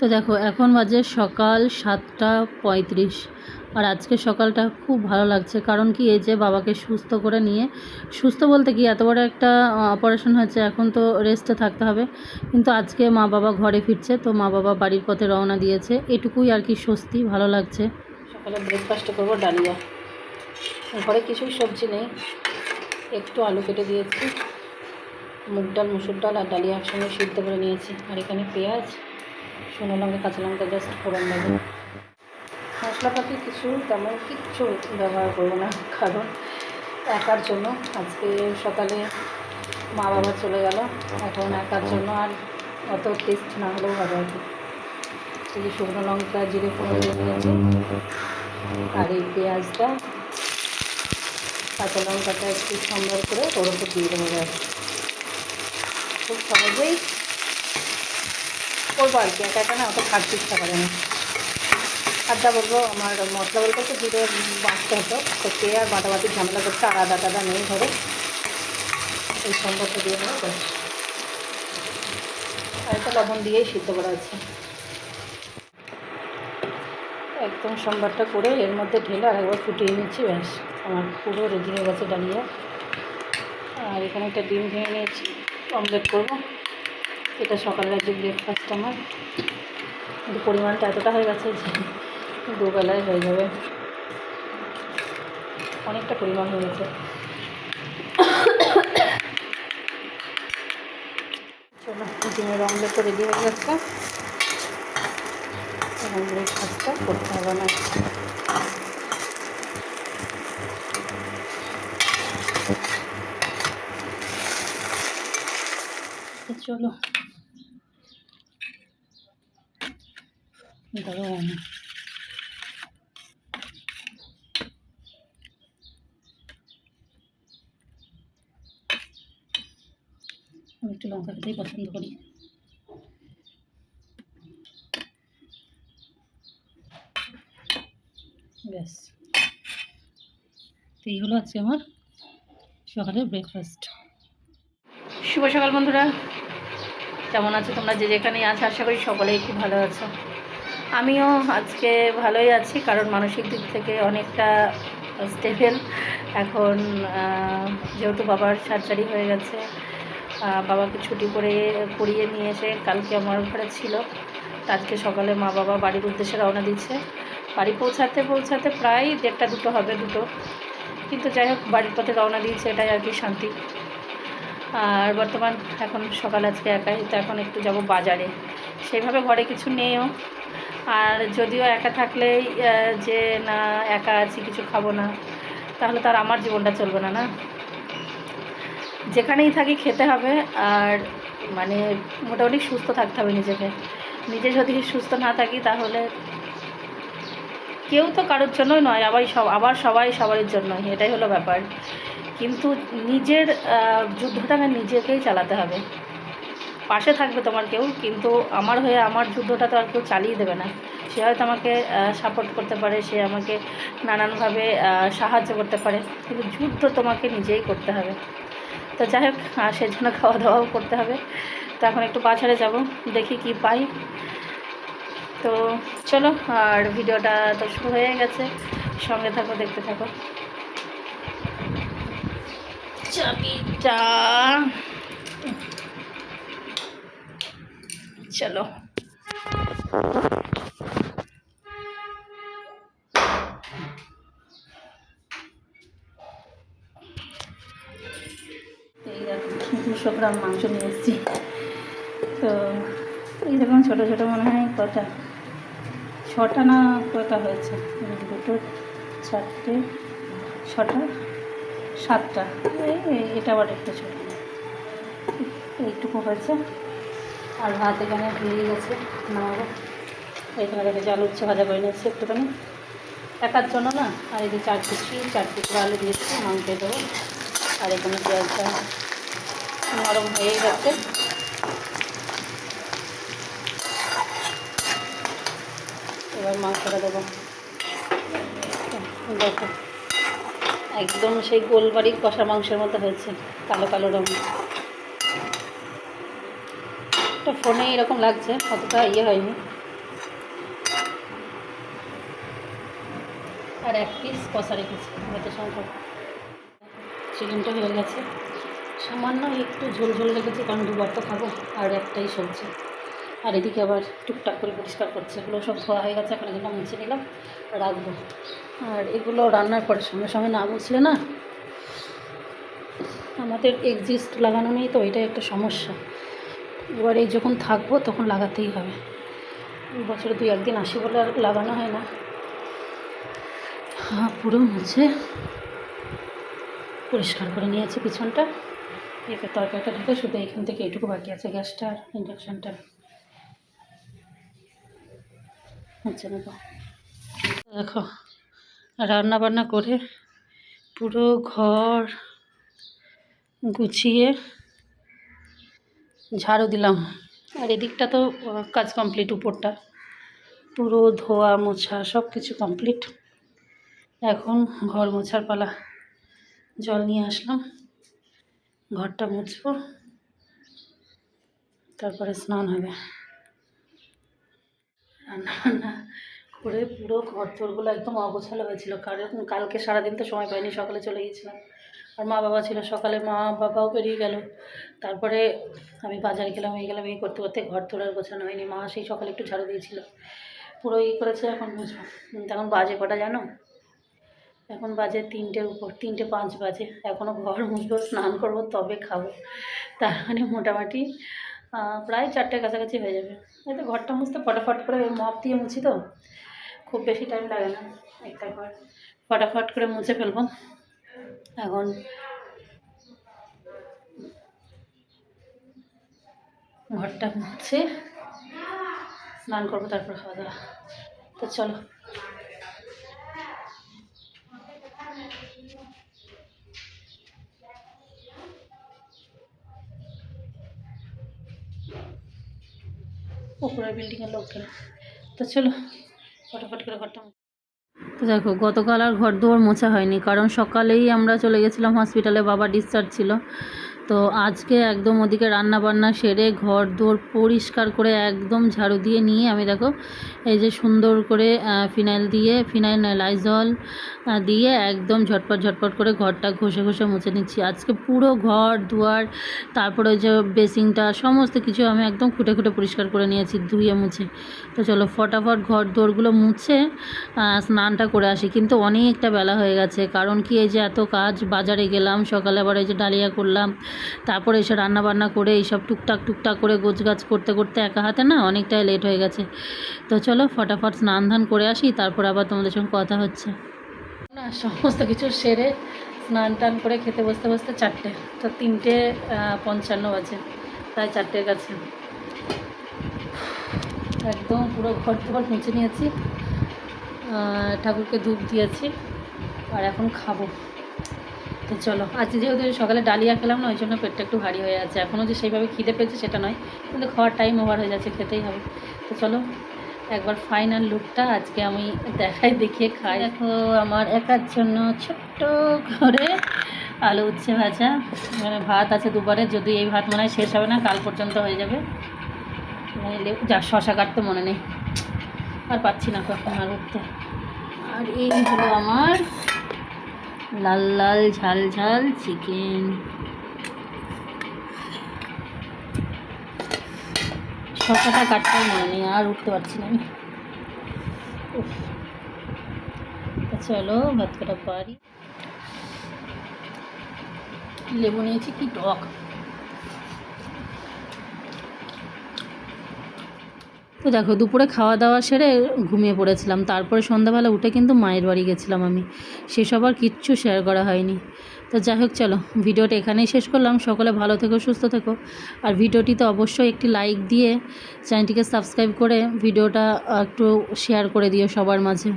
তো দেখো, এখন বাজে সকাল সাতটা পঁয়ত্রিশ। আর আজকে সকালটা খুব ভালো লাগছে, কারণ কি এই যে বাবাকে সুস্থ করে নিয়ে, সুস্থ বলতে কি এত বড় একটা অপারেশন হয়েছে, এখন তো রেস্টে থাকতে হবে। কিন্তু আজকে মা বাবা ঘরে ফিরছে, তো মা বাবা বাড়ির পথে রওনা দিয়েছে। এটুকুই আর কি স্বস্তি, ভালো লাগছে। সকালে ব্রেকফাস্ট করব, ডালিয়া। ঘরে কিছুই সবজি নেই, একটু আলু কেটে দিয়েছি, মুগ ডাল, মুসুর ডাল আর ডালিয়া একসঙ্গে সিদ্ধ করে নিয়েছি। আর এখানে পেঁয়াজ শুকনো লঙ্কা, কাঁচা লঙ্কা জাস্ট ফোড়ন দেবো। মশলাপাতি কিছু তেমন কিচ্ছু ব্যবহার করব না, কারণ একার জন্য। আজকে সকালে মা বাবা চলে গেল, এখন একার জন্য আর অত টেস্ট না হলেও হবে আর কি। এই যে শুকনো লঙ্কা, জিরে ফোড়ন দিয়ে আর এই পেঁয়াজটা, কাঁচা লঙ্কাটা একটু সুন্দর করে ওর উপর দিয়ে দেবো ব্যাস। খুব সহজেই করব আর কি, একা একা না, অত খাটতে ইচ্ছা করে না। যা বলব, আমার মশলা বলতে তো জিরে বাঁচতে হতো, তো কে আর বাটাবাটির ঝামেলা করতে আদা টাদা নেই ধরে এই সম্পর্ক দিয়ে ব্যাস আর একটা লবণ দিয়েই সিদ্ধ করা আছে একদম সোমবারটা করে এর মধ্যে ঢেলে আর একবার ফুটিয়ে নিচ্ছি, ব্যাস। আমার পুরো রেডি হয়ে গেছে ডালিয়া। আর এখানে একটা ডিম ভেঙে নিয়েছি অমলেট করব। এটা সকালের যে ব্রেকফাস্ট আমার, কিন্তু পরিমাণটা এতটা হয়ে গেছে যে দুবেলায় হয়ে যাবে। অনেকটা পরিমাণ হয়ে গেছে। চলো, ডিমের অমলেটও রেডি হয়ে গেছে। এবং ব্রেকফাস্টটা করতে হবে না চলো। দারুণ আমি একটু লঙ্কা খেতেই পছন্দ করি ব্যাস তো এই হলো আজকে আমার সকালের ব্রেকফাস্ট শুভ সকাল, বন্ধুরা। কেমন আছো তোমরা? যে যেখানেই আছো, আশা করি সকলেই খুব ভালো আছো। আমিও আজকে ভালোই আছি, কারণ মানসিক দিক থেকে অনেকটা স্টেবেল এখন যেহেতু বাবার সার্জারি হয়ে গেছে বাবাকে ছুটি করে, করিয়ে নিয়ে এসে কালকে আমার ঘরে ছিল। আজকে সকালে মা বাবা বাড়ির উদ্দেশ্যে রওনা দিচ্ছে। বাড়ি পৌঁছাতে পৌঁছাতে প্রায় দেড়টা দুটো হবে দুটো। কিন্তু যাই হোক, বাড়ির পথে রওনা দিয়েছে, এটাই আর কি শান্তি। আর বর্তমান, এখন সকাল আজকে একাই, তো এখন একটু যাব বাজারে। সেইভাবে ঘরে কিছু নেইও। আর যদিও একা থাকলেই যে না, একা আছি, কিছু খাব না, তাহলে তার আমার জীবনটা চলবে না না? যেখানেই থাকি খেতে হবে, আর মানে মোটামুটি সুস্থ থাকতে হবে নিজেকে। নিজে যদি সুস্থ না থাকি, তাহলে কেউ তো কারোর জন্যই নয়, আবার সব, আবার সবাই সবারই জন্যই, এটাই হলো ব্যাপার। কিন্তু নিজের যুদ্ধটাকে নিজেকেই চালাতে হবে। পাশে থাকবে তোমার কেউ, কিন্তু আমার হয়ে আমার যুদ্ধটা তো আর কেউ চালিয়ে দেবে না। সে হয়তো আমাকে সাপোর্ট করতে পারে, সে আমাকে নানানভাবে সাহায্য করতে পারে, কিন্তু যুদ্ধ তোমাকে নিজেই করতে হবে। তো যাই হোক সেজন্য খাওয়া দাওয়াও করতে হবে। তো এখন একটু বাজারে যাব, দেখি কি পাই। তো চলো, আর ভিডিওটা তো শুরু হয়ে গেছে। সঙ্গে থাকো, দেখতে থাকো। চাবিটা চলো। দুশো গ্রাম মাংস নিয়ে এসেছি। তো এইরকম ছোটো ছোটো মনে হয় কটা। ছটা না কটা হয়েছে? দুটো, চারটে, ছটা, সাতটা। এটা আবার একটু ছোটো। এইটুকু হয়েছে। আর ভাত এখানে হয়ে গেছে নামাবো। এখানে দেখে আলু উচ্ছে ভাজা করে নিয়েছি একটুখানি। একার জন্য না, আর এই যে চার কুচি চার টুকরো আলু দিয়েছি, মাংসে দেবো। আর এখানে পেঁয়াজটা নরম হয়েই গেছে। এবার মাংসটা দেবো। দেখো, একদম সেই গোলবাড়ির কষা মাংসের মতো হয়েছে, কালো কালো রঙ তো ফোনে এরকম লাগছে, অতটা ইয়ে হয়নি। আর এক পিস কষা রেখেছি, হয়তো সম্ভব। চিকেনটা হয়ে গেছে। সামান্য একটু ঝোল ঝোল রেখেছি, কারণ দুবার তো খাব, আর একটাই সবজি। আর এদিকে আবার টুকটাক করে পরিষ্কার করছে, এগুলো সব ধোয়া হয়ে গেছে, এখন এগুলো মুছে নিলাম, রাখব। আর এগুলো রান্নার পরে সঙ্গে সঙ্গে না মুছলে না, আমাদের এক্সিস্ট লাগানো নেই তো, এটাই একটা সমস্যা। এবার যখন থাকব তখন লাগাতেই হবে। বছরে দুই একদিন আসি বলে আর লাগানো হয় না। হ্যাঁ পুরো মুছে পরিষ্কার করে নিয়েছি পিছনটা। এবার তরকারিটা ঢুকে শুধু এখান থেকে এইটুকু বাকি আছে গ্যাসটা আর ইন্ডাকশানটা। আচ্ছা দেখো দেখো রান্না বান্না করে পুরো ঘর গুছিয়ে ঝাড়ু দিলাম। আর এদিকটা তো কাজ কমপ্লিট উপরটা। পুরো ধোয়া, মোছা সব কিছু কমপ্লিট এখন ঘর মোছার পালা। জল নিয়ে আসলাম। ঘরটা মুছবো। তারপরে স্নান হবে। রান্না বান্না করে পুরো ঘর তোরগুলো একদম অগোছালো হয়েছিল। কারণ কালকে সারাদিন তো সময় পাইনি, সকালে চলে গিয়েছিলাম। আর মা বাবা ছিল সকালে মা বাবাও বেরিয়ে গেল। তারপরে আমি বাজারে গেলাম, এই গেলাম, এই করতে করতে ঘর তোলার গোছানো হয়নি। মা সেই সকালে একটু ঝাড়ু দিয়েছিল। পুরো ই করেছে এখন কিন্তু এখন বাজে কটা জানো? এখন বাজে তিনটের উপর, তিনটে পাঁচ বাজে। এখনও ঘর মুছবো, স্নান করব, তবে খাব। তার মানে মোটামুটি প্রায় চারটের কাছাকাছি হয়ে যাবে। এই তো ঘরটা মুছতে ফটাফট করে মপ দিয়ে মুছি তো। খুব বেশি টাইম লাগে না। একটা ঘর। ফটাফট করে মুছে ফেলব। এখন ঘরটা মুছে স্নান করব, তারপর খাওয়া দাওয়া। তো চলো। উপরের বিল্ডিংয়ের লোক তো চলো, ফটাফট করে ঘরটা তো দেখো, গতকাল আর ঘর দুয়ার মোছা হয়নি, কারণ সকালেই আমরা চলে গেছিলাম হসপিটালে বাবা ডিসচার্জ ছিল। তো আজকে একদম ওদিকে রান্না বান্না সেরে ঘর দোর পরিষ্কার করে একদম ঝাড়ু দিয়ে নিয়ে আমি দেখো এই যে সুন্দর করে ফিনাইল দিয়ে, ফিনাইল লাইজল দিয়ে একদম ঝটপট ঝটপট করে ঘরটা ঘষে ঘষে মুছে নিচ্ছি। আজকে পুরো ঘর দুয়ার, তারপরে ওই যে বেসিংটা সমস্ত কিছু আমি একদম খুঁটে খুঁটে পরিষ্কার করে নিয়েছি ধুয়ে মুছে। তো চলো ফটাফট ঘর দোরগুলো মুছে স্নানটা করে আসি। কিন্তু অনেকটা বেলা হয়ে গেছে, কারণ কি এই যে এত কাজ, বাজারে গেলাম, সকালে আবার এই যে ডালিয়া করলাম তারপরে এসে রান্না বান্না করে এইসব টুকটাক টুকটাক করে গোছগাছ করতে করতে একা হাতে না অনেকটাই লেট হয়ে গেছে। তো চলো ফটাফট স্নান ধান করে আসি, তারপর আবার তোমাদের সঙ্গে কথা হচ্ছে। না, সমস্ত কিছু সেরে স্নান টান করে খেতে বসতে বসতে চারটে, তো তিনটে পঞ্চান্ন বাজে তাই চারটের কাছে একদম পুরো ঘর টর মুছে নিয়েছি ঠাকুরকে ধূপ দিয়েছি, আর এখন খাব। তো চলো, আজকে যেহেতু সকালে ডালিয়া খেলাম না, ওই জন্য পেটটা একটু ভারী হয়ে আছে। এখনও যে সেইভাবে খিদে পেয়েছে সেটা নয়, কিন্তু খাওয়ার টাইম ওভার হয়ে যাচ্ছে, খেতেই হবে। তো চলো, একবার ফাইনাল লুকটা আজকে আমি দেখাই, দেখিয়ে খাই। দেখো, আমার একার জন্য ছোট্ট করে আলু উচ্ছে ভাজা। মানে ভাত আছে দুবারে যদি এই ভাত মনে হয় শেষ হবে না, কাল পর্যন্ত হয়ে যাবে। যা, শশা কাটতে মনে নেই। আর পাচ্ছি না কখন আর উঠতে। আর এই হলো আমার লাল লাল ঝাল ঝাল চিকেন। শশাটা কাটতে মনে নেই আর উঠতে পারছি না আমি। চলো ভাত কাটা পারি লেবু নিয়েছি কি টক। তো দেখো, দুপুরে খাওয়া দাওয়া সেরে ঘুমিয়ে পড়েছিলাম। তারপরে সন্ধ্যাবেলা উঠে কিন্তু মায়ের বাড়ি গেছিলাম আমি। সেসব আর কিচ্ছু শেয়ার করা হয়নি। তো যাই হোক, চলো, ভিডিওটা এখানেই শেষ করলাম। সকলে ভালো থেকো, সুস্থ থেকো। আর ভিডিওটিতে অবশ্যই একটি লাইক দিয়ে চ্যানেলটিকে সাবস্ক্রাইব করে ভিডিওটা একটু শেয়ার করে দিও সবার মাঝে।